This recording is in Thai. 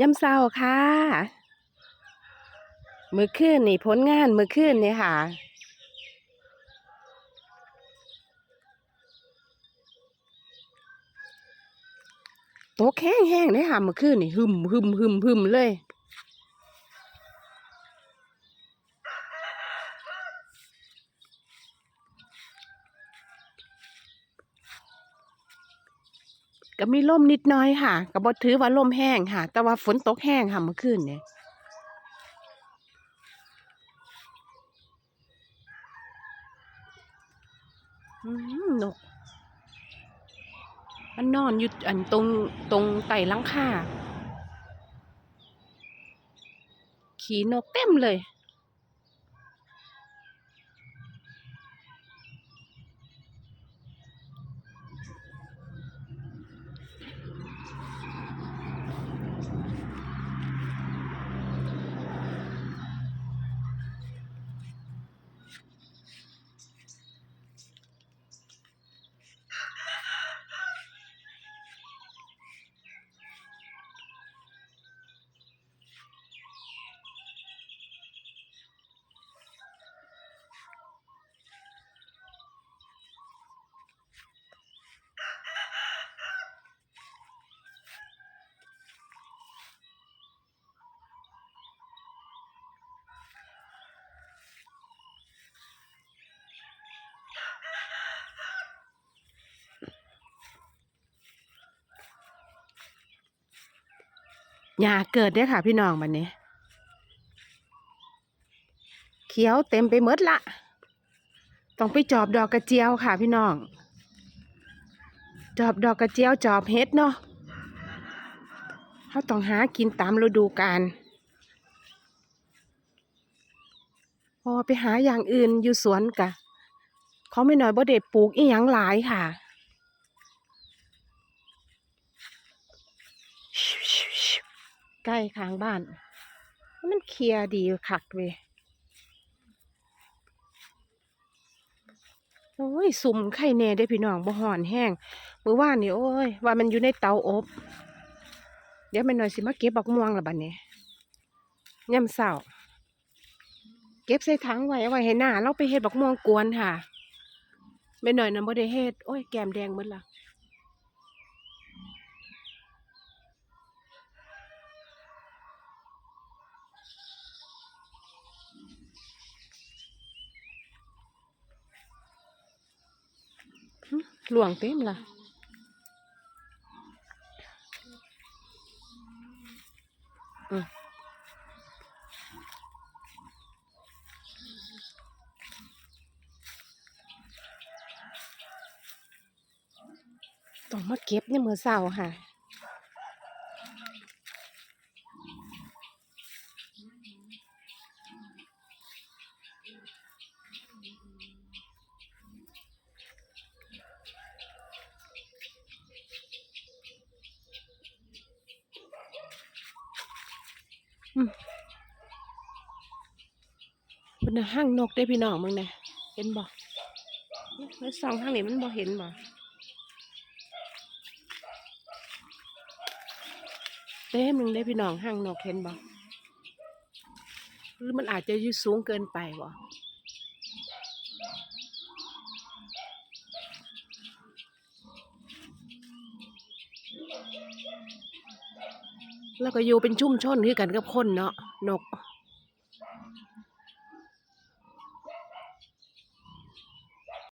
ยำเศร้าค่ะ มือขึ้นนี่ผลงานมือขึ้นนี่ค่ะ โตแห้งแห้งๆเลยค่ะมือขึ้นนี่หึมหึมหึมหึมเลย ก็มีลมนิดน้อยค่ะก็บ่ถือว่าลมแห้งค่ะ แต่ว่าฝนตกแห้งค่ะเมื่อคืนเนี่ยอืมนกมันนอนอยู่อันตรงตรงไต่หลังคาขี่นกเต็มเลย หญ้าเกิดเด้อค่ะ พี่น้องบัดนี้ เขียวเต็มไปหมดละ ต้องไปจอบดอกกระเจียวค่ะ พี่น้อง จอบดอกกระเจียวจอบเฮ็ดเนาะเขาต้องหากินตามฤดูกาลพอไปหาอย่างอื่นอยู่สวนกะ เขาไม่น้อยบ่ได้ปลูกอีหยังหลายค่ะ ใกล้ข้างบ้าน มันเคลียร์ดีคักเว้ยโอ้ยสุ่มไข่แน่ได้พี่น้องบ่หอนแห้งมื้อวานนี่โอ้ยว่ามันอยู่ในเตาอบ เดี๋ยวแม่น้อยสิมาเก็บบักม่วงละบัดนี้ยามเช้าเก็บใส่ถังไว้ไว้ให้หน้าเราไปเฮ็ดบักม่วงกวนค่ะแม่น้อยนำบ่ได้เฮ็ดโอ้ยแกมแดงหมดละ หลวงเต็มละอืมต้องมาเก็บเนี่ยมือเสาร์ค่ะ เป็นห้างนกได้พี่น้องมึงเนี่ยเห็นบ่แล้วสองห้างนี้มันบ่เห็นบ่เต้มึงได้พี่น้องห้างนกเห็นบ่หรือมันอาจจะยู่สูงเกินไปบ่ แล้วก็อยู่เป็นชุ่มชนคือกันกับคนเนาะนก